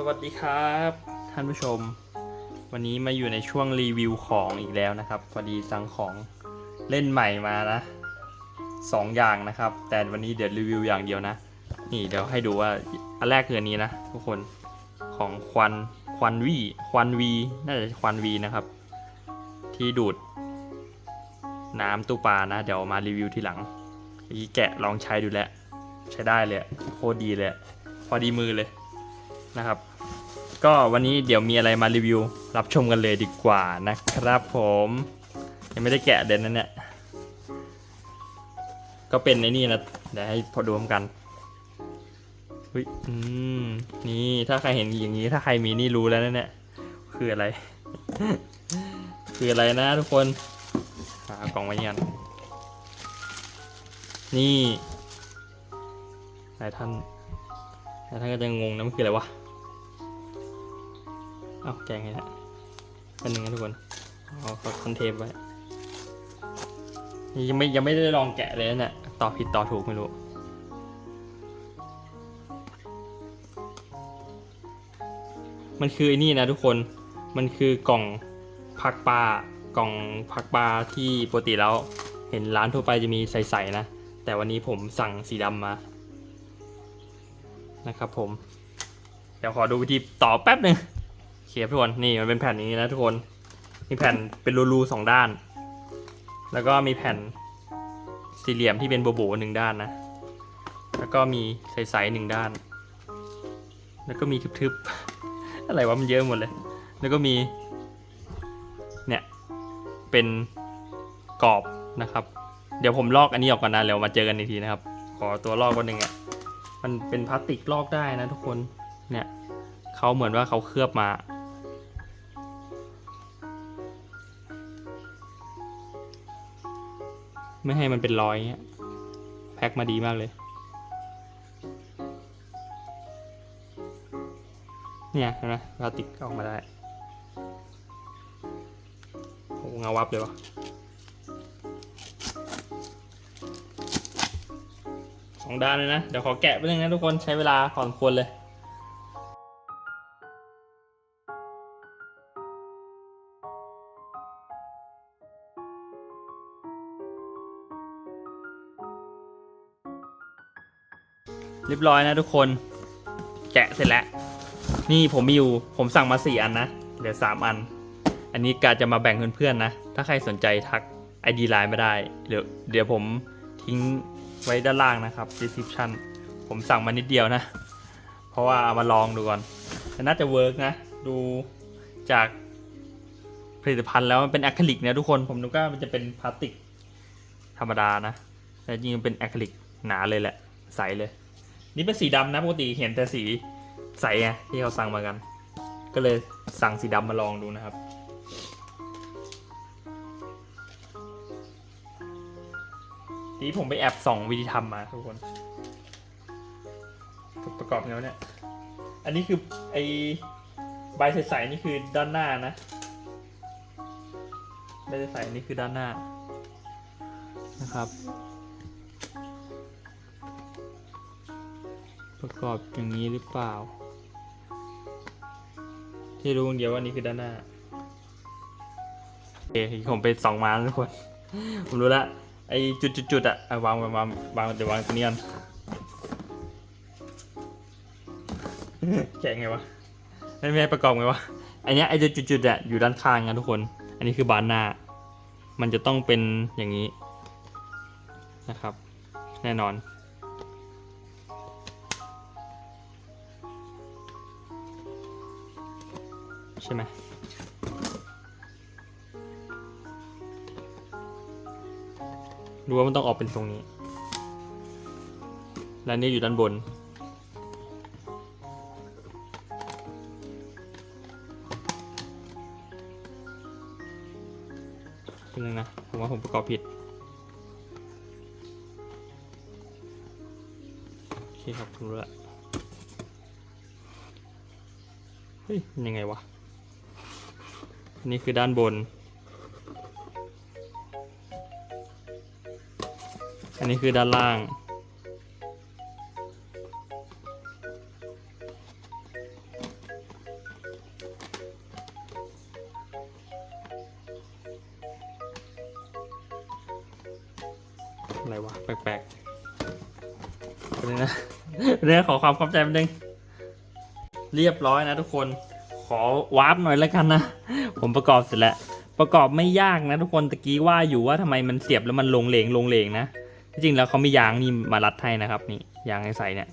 สวัสดีครับ ท่านผู้ชม วันนี้มาอยู่ในช่วงรีวิวของอีกแล้วนะครับพอดีสั่งของเล่นใหม่มานะสองอย่างนะครับ แต่วันนี้เดี๋ยวรีวิวอย่างเดียวนะ นี่เดี๋ยวให้ดูว่าอันแรกคืออันนี้นะทุกคนของควันควันวีควันวีน่าจะควันวีนะครับ ที่ดูด น้ำตู้ปลานะ เดี๋ยวมารีวิวทีหลังอีแกะลองใช้ดูแลใช้ได้เลยโคตรดีเลย พอดีมือเลย นะครับ ก็วันนี้เดี๋ยวมีอะไรมารีวิว รับชมกันเลยดีกว่านะครับผมยังไม่ได้แกะเด่นนั่นเนี่ยก็เป็นในนี่นะเดี๋ยวให้พอดูร้อมกันเฮ้ยอืมนี่ถ้าใครเห็นอย่างนี้ถ้าใครมีนี่รู้แล้วนะเนี่ยคืออะไร คืออะไรนะทุกคนหากล่องไว้ยันนี่หลายท่านหลายท่านก็จะงงนะมันคืออะไรวะ เอาแกงไงฮะเป็นหนึ่งนะทุกคนเอาคอนเทปไว้ยังไม่ยังไม่ได้ลองแกะเลยนะเนี่ยต่อผิดต่อถูกไม่รู้มันคือไอ้นี่นะทุกคน มันคือกล่องพักปลากล่องพักปลาที่ปกติแล้ว เห็นร้านทั่วไปจะมีใสๆนะ แต่วันนี้ผมสั่งสีดำมา นะครับผม เดี๋ยวขอดูวิธีต่อแป๊บหนึ่ง เคครับทุกคนนี่มันเป็นแผ่นอย่างนี้นะทุกคน มีแผ่นเป็นรูๆสองด้าน แล้วก็มีแผ่นสี่เหลี่ยมที่เป็นโบโบหนึ่งด้านนะ แล้วก็มีใสๆหนึ่งด้าน แล้วก็มีทึบๆ อะไรวะมันเยอะหมดเลย แล้วก็มี เนี่ย เป็นกรอบนะครับ เดี๋ยวผมลอกอันนี้ออกก่อนนะเดี๋ยวมาเจอกันอีกทีนะครับ ขอตัวลอกวันหนึ่งอะ มันเป็นพลาสติกลอกได้นะทุกคน เนี่ยเขาเหมือนว่าเขาเคลือบมา ไม่ให้มันเป็นรอยเงี้ย แพ็คมาดีมากเลย เนี่ยเห็นไหมพลาสติกออกมาได้โอ้เงาวับเลยวะสองด้านเลยนะ เดี๋ยวขอแกะไปนึงนะทุกคนใช้เวลาพอสมควรเลย เรียบร้อยนะทุกคน แกะเสร็จแล้ว นี่ผมมีอยู่ ผมสั่งมาสี่อันนะ เหลือสามอัน อันนี้กาจะมาแบ่งเพื่อนๆนะ ถ้าใครสนใจทัก ID ไลน์มาได้ เดี๋ยวเดี๋ยวผมทิ้งไว้ด้านล่างนะครับ description ผมสั่งมานิดเดียวนะ เพราะว่าเอามาลองดูก่อนน่าจะเวิร์กนะ ดูจากผลิตภัณฑ์แล้วมันเป็นอะคริลิกนะทุกคน ผมนึกว่ามันจะเป็นพลาสติกธรรมดานะ แต่จริงๆมันเป็นอะคริลิกหนาเลยแหละ ใสเลย นี่เป็นสีดำนะปกติเห็นแต่สีใสไงที่เขาสั่งมากัน ก็เลยสั่งสีดำมาลองดูนะครับนี้ผมไปแอบส่องวิธีทำมาทุกคนประกอบแล้วเนี่ย อันนี้คือไอใบใสๆนี่คือด้านหน้านะใบใสๆนี่คือด้านหน้านะครับ ประกอบอย่างนี้หรือเปล่า ที่รู้อย่างเดียวว่านี่คือด้านหน้าโอเคผมไปส่องมาแล้วทุกคน ผมรู้ละไอจุดๆๆอะอะวางวางวางวางเดี๋ยววางตรงนี้ก่อนแกะไงวะไม่ไม่ประกอบไงวะอันนี้ไอจุดๆๆอะอยู่ด้านข้างนะทุกคน อันนี้คือบานหน้า มันจะต้องเป็นอย่างนี้นะครับ แน่นอน ใช่ไหมดูว่ามันต้องออกเป็นตรงนี้ และนี่อยู่ด้านบน เป็นยังนะ ผมว่าผมประกอบผิด โอเคครับรู้ละ เฮ้ย ยังไงวะ นี่คือด้านบน อันนี้คือด้านล่าง อะไรวะ แปลกๆเดี๋ยวนะเรื่องขอความเข้าใจแป๊บนึง เรียบร้อยนะทุกคนขอวาร์ปหน่อยแล้วกันนะ ผมประกอบเสร็จแล้ว ประกอบไม่ยากนะทุกคนตะกี้ว่าอยู่ว่าทำไมมันเสียบแล้วมันลงเลงลงเลงนะที่จริงแล้วเขามียางนี่มารัดให้นะครับนี่ยางให้ใส่เนี่ย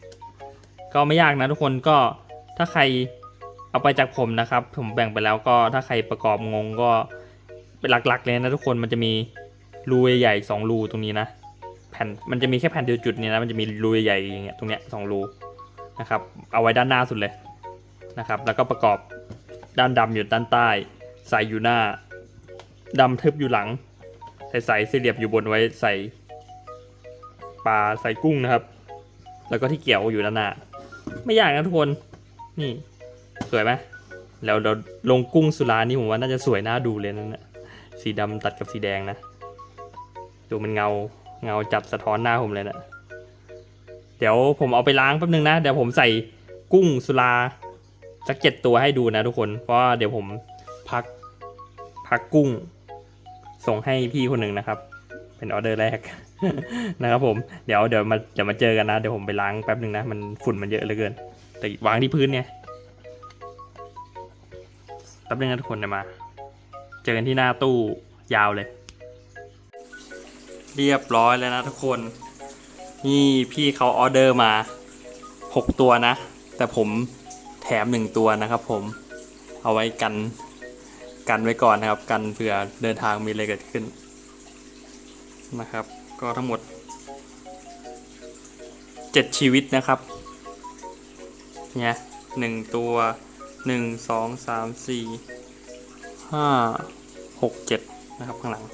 ก็ไม่ยากนะทุกคนก็ถ้าใครเอาไปจากผมนะครับ ผมแบ่งไปแล้วก็ถ้าใครประกอบงงก็เป็นหลักๆเลยนะทุกคนมันจะมีรูใหญ่สองรูตรงนี้นะแผ่นมันจะมีแค่แผ่นเดียวจุดเนี่ยนะมันจะมีรูใหญ่อย่างเงี้ยตรงเนี้ยสองรูนะครับเอาไว้ด้านหน้าสุดเลยนะครับ แล้วก็ประกอบด้านดำอยู่ด้านใต้ ใส่อยู่หน้าดำทึบอยู่หลัง ใส่ใส่สี่เหลี่ยมอยู่บนไว้ใส่ปลาใส่กุ้งนะครับ แล้วก็ที่เกี่ยวอยู่ด้านหน้าไม่ยากนะทุกคนนี่สวยไหมแล้วเราลงกุ้งสุรานี่ผมว่าน่าจะสวยน่าดูเลยนั่นนะสีดำตัดกับสีแดงนะดูมันเงาเงาจับสะท้อนหน้าผมเลยนะเดี๋ยวผมเอาไปล้างแป๊บนึงนะเดี๋ยวผมใส่กุ้งสุราสักเจ็ดตัวให้ดูนะทุกคนเพราะเดี๋ยวผม พักพักกุ้ง ส่งให้พี่คนหนึ่งนะครับ เป็นออเดอร์แรก นะครับผมเดี๋ยวเดี๋ยวมาเดี๋ยวมาเจอกันนะ เดี๋ยวผมไปล้างแป๊บหนึ่งนะ มันฝุ่นมันเยอะเหลือเกิน แต่วางที่พื้นเนี่ยแป๊บนึงนะทุกคนเดี๋ยวมา เจอกันที่หน้าตู้ยาวเลย เรียบร้อยแล้วนะทุกคน นี่พี่เขาออเดอร์มา 6 ตัวนะ แต่ผมแถม 1 ตัวนะครับผมเอาไว้กัน กันไว้ก่อนนะครับ กันเผื่อเดินทางมีอะไรเกิดขึ้นนะครับ ก็ทั้งหมด 7 ชีวิตนะครับเนี่ยหนึ่งตัวหนึ่งสองสามสี่ห้าหกเจ็ดนะครับข้างหลัง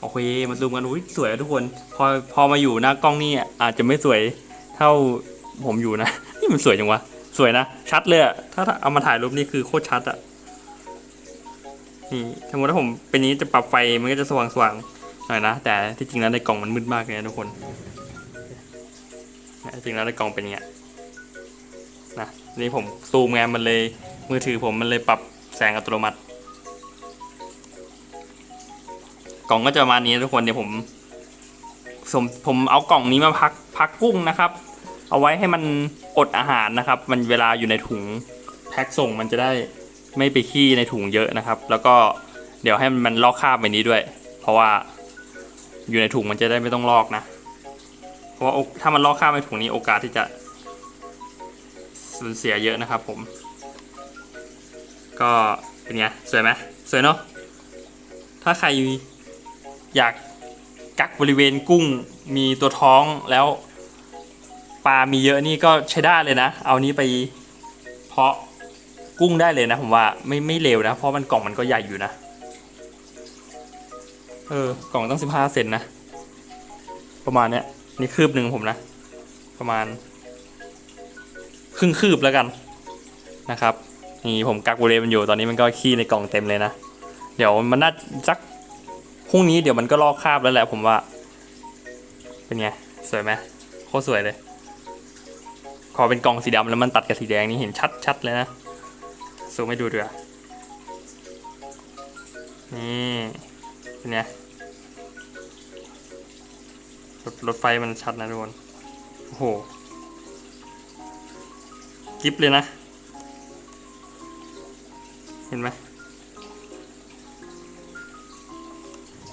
โอเค มาซูมกันอุ้ยสวยทุกคน พอพอมาอยู่หน้ากล้องนี่อาจจะไม่สวยเท่าผมอยู่นะ นี่มันสวยจังวะ สวยนะ ชัดเลยอะถ้าเอามาถ่ายรูปนี่คือโคตรชัดอะ นี่สมมติถ้าผมเป็นนี้จะปรับไฟมันก็จะสว่างสว่างๆหน่อยนะ แต่ที่จริงแล้วในกล่องมันมืดมากเลยนะทุกคนที่จริงแล้วในกล่องเป็นอย่างเงี้ยนะนี่ผมซูมไงมันเลยมือถือผมมันเลยปรับแสงอัตโนมัติ กล่องก็จะประมาณนี้ทุกคนเดี๋ยวผมผมผมเอากล่องนี้มาพักพักกุ้งนะครับ เอาไว้ให้มันอดอาหารนะครับ มันเวลาอยู่ในถุงแพ็คส่งมันจะได้ ไม่ไปขี้ในถุงเยอะนะครับ แล้วก็เดี๋ยวให้มันลอกคราบไปนี้ด้วย เพราะว่าอยู่ในถุงมันจะได้ไม่ต้องลอกนะ เพราะว่าถ้ามันลอกคราบในถุงนี้โอกาสที่จะสูญเสียเยอะนะครับ ผม ก็เป็นไงสวยไหมสวยเนาะถ้าใครอยากกักบริเวณกุ้งมีตัวท้องแล้วปลามีเยอะนี่ก็ใช้ได้เลยนะ เอานี้ไปเพาะ กุ้งได้เลยนะผมว่าไม่ไม่เร็วนะ เพราะมันกล่องมันก็ใหญ่อยู่นะ เออกล่องตั้งสิบห้าเซนนะ ประมาณเนี้ยนี่คืบหนึ่งผมนะ ประมาณ ครึ่งคืบแล้วกันนะครับนี่ผมกักบริเวณมันอยู่ตอนนี้มันก็ขี้ในกล่องเต็มเลยนะ เดี๋ยวมันน่าสักพรุ่งนี้เดี๋ยวมันก็ลอกคราบแล้วแหละผมว่า เป็นไง สวยไหมโคตรสวยเลย ขอเป็นกล่องสีดำแล้วมันตัดกับสีแดงนี่เห็นชัดชัดเลยนะ ซูมให้ดูด้วยนี่เป็นไงรถรถไฟมันชัดนะทุกคน โอ้โห กิฟเลยนะ เห็นไหม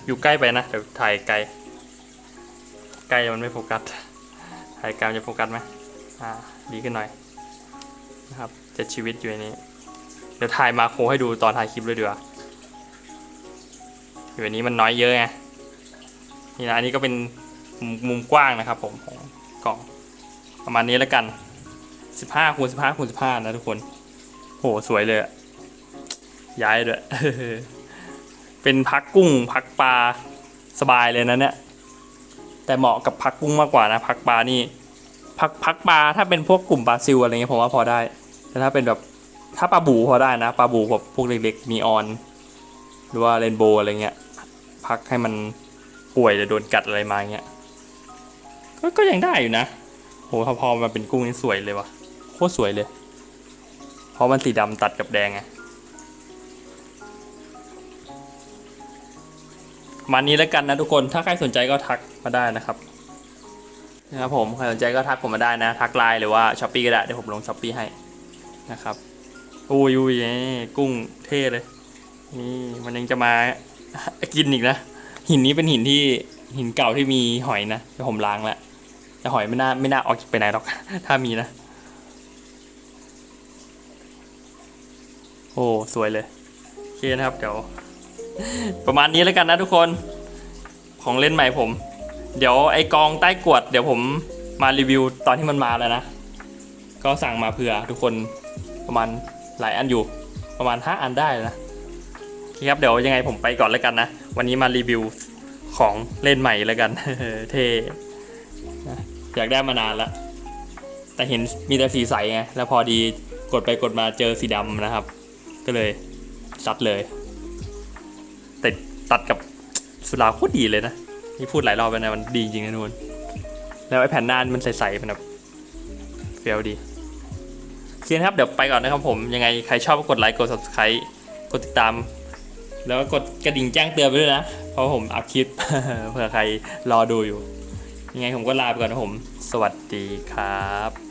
อยู่ใกล้ไปนะ เดี๋ยวถ่ายไกล ใกล้มันไม่โฟกัส ถ่ายไกลมันจะโฟกัสไหมอ่า ดีขึ้นหน่อยนะครับเจ็ดชีวิตอยู่ในนี้ เดี๋ยวถ่ายมาโคให้ดูตอนถ่ายคลิปเลยดีกว่าอยู่ในนี้มันน้อยเยอะไงนี่นะอันนี้ก็เป็นมุมมมกว้างนะครับผมของกล่องประมาณนี้แล้วกัน 15คูณ15คูณ15 นะทุกคน โหสวยเลยย้ายด้วยเป็นพักกุ้งพักปลาสบายเลยนะเนี่ยแต่เหมาะกับพักกุ้งมากกว่านะพักปลานี่พักพักปลาถ้าเป็นพวกกลุ่มปลาซิวอะไรเงี้ยผมว่าพอได้ แต่ถ้าเป็นแบบ ถ้าปลาบูพอได้นะปลาบูแบบพวกเล็กๆมีออน หรือว่าเรนโบว์อะไรเงี้ย พักให้มันป่วยหรือโดนกัดอะไรมาเงี้ยก็ก็ยังได้อยู่นะโหพอพอมาเป็นกุ้งนี่สวยเลยวะโคตรสวยเลย เพราะมันสีดำตัดกับแดงไงมานี้แล้วกันนะทุกคน ถ้าใครสนใจก็ทักมาได้นะครับ นะครับผม ใครสนใจก็ทักผมมาได้นะ ทักไลน์หรือว่าช้อปปีก็ได้ เดี๋ยวผมลงช้อปปีให้นะครับ อุ้ยอุ้ยนี่กุ้งเท่เลย นี่มันยังจะมากินอีกนะ หินนี้เป็นหินที่หินเก่าที่มีหอยนะแต่ผมล้างแล้วแต่หอยไม่น่าไม่น่าออกไปไหนหรอก ถ้ามีนะ โอ้สวยเลยโอเคนะครับเดี๋ยวประมาณนี้แล้วกันนะทุกคนของเล่นใหม่ผม เดี๋ยวไอกองใต้กรวด เดี๋ยวผมมารีวิวตอนที่มันมาแล้วนะ ก็สั่งมาเผื่อทุกคนประมาณ หลายอันอยู่ประมาณ 5 อันได้นะครับเดี๋ยวยังไงผมไปก่อนแล้วกันนะ วันนี้มารีวิวของเล่นใหม่แล้วกันเท่อยากได้มานานล้วแต่เห็นมีแต่สีใสไงแล้วพอดีกดไปกดมาเจอสีดำนะครับ ก็เลยซัดเลยแต่ตัดกับสุราโคตรดีเลยนะนี่พูดหลายรอบแล้วนะมันดีจริงนะทุกคนแล้วไอ้แผ่นหน้ามันใสๆมันแบบเฟลดี เคนะครับ เดี๋ยวไปก่อนนะครับผมยังไงใครชอบก็กดไลค์กด subscribe กดติดตาม แล้วก็กดกระดิ่งแจ้งเตือนไปด้วยนะ เพราะผมอัพคลิปเผื่อใครรอดูอยู่ ยังไงผมก็ลาไปก่อนนะผม สวัสดีครับ